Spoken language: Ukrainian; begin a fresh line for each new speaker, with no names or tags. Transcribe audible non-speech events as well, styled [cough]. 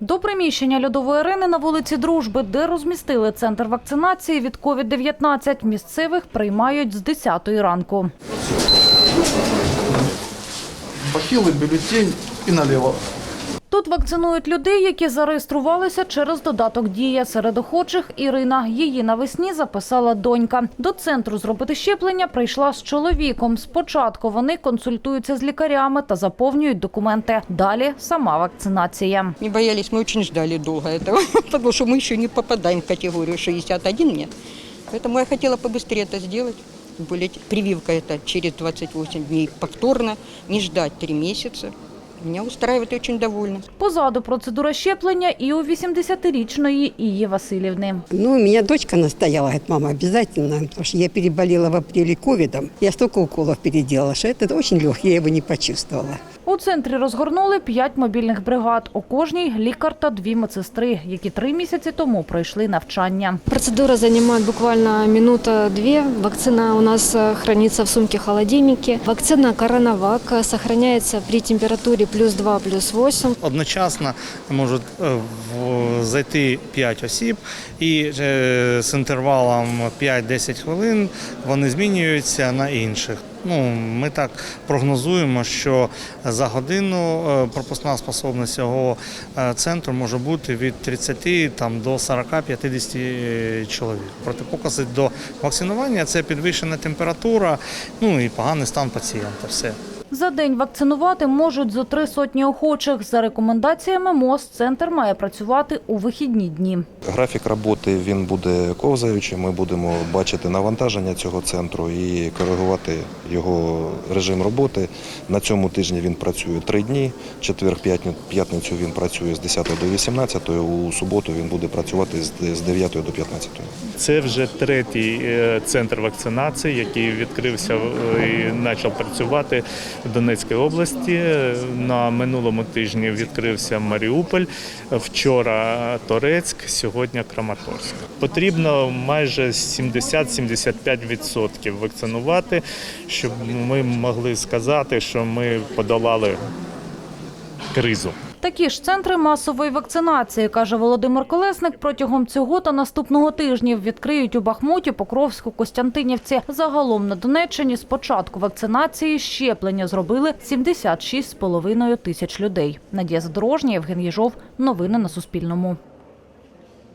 До приміщення льодової арени на вулиці Дружби, де розмістили центр вакцинації від COVID-19, місцевих приймають з 10 ранку.
Похили бюлетень і налево.
Тут вакцинують людей, які зареєструвалися через додаток «Дія». Серед охочих Ірина. Її навесні записала донька. До центру зробити щеплення прийшла з чоловіком. Спочатку вони консультуються з лікарями та заповнюють документи. Далі сама вакцинація.
Не боялись, мы очень ждали долго этого, [laughs] потому что мы еще не попадаем в категорию 61 нет. Поэтому я хотела побыстрее это сделать. Тем более прививка это через 28 дней повторно, не ждать 3 месяца. Меня устраивает очень довольна.
Позаду процедура щеплення і у 80-річної Ії Васильівни.
Ну, у меня дочка настояла, говорит, мама, обязательно, потому что я переболела в апреле ковидом. Я столько уколов переделала, что это очень легкий, я его не почувствовала.
У центрі розгорнули п'ять мобільних бригад. У кожній лікар та дві медсестри, які три місяці тому пройшли навчання.
Процедура занимает буквально минута-две. Вакцина у нас э, хранится в сумке-холодильнике. Вакцина «Коронавак» э, сохраняется при температуре плюс 2, плюс 8.
Одночасно можуть е, зайти 5 осіб, і е, з інтервалом 5-10 хвилин вони змінюються на інших. Ну, ми так прогнозуємо, що за годину е, пропускна способність цього е, центру може бути від 30 там, до 40-50 чоловік. Протипокази до вакцинування це підвищена температура, ну і поганий стан пацієнта. Все.
За день вакцинувати можуть зо три сотні охочих. За рекомендаціями МОЗ центр має працювати у вихідні дні.
Графік роботи він буде ковзаючий. Ми будемо бачити навантаження цього центру і коригувати його режим роботи. На цьому тижні він працює три дні. Четвер, п'ятницю він працює з 10 до 18, у суботу він буде працювати з з 9 до 15.
Це вже третій е, центр вакцинації, який відкрився е, і почав працювати в Донецькій області. На минулому тижні відкрився Маріуполь, вчора Торецьк, сьогодні Краматорськ. Потрібно майже 70-75% вакцинувати, щоб ми могли сказати, що ми подолали кризу.
Такі ж центри масової вакцинації, каже Володимир Колесник, протягом цього та наступного тижнів відкриють у Бахмуті, Покровську, Костянтинівці. Загалом на Донеччині з початку вакцинації щеплення зробили 76,5 тисяч людей. Надія Задорожня, Євген Єжов. Новини на Суспільному.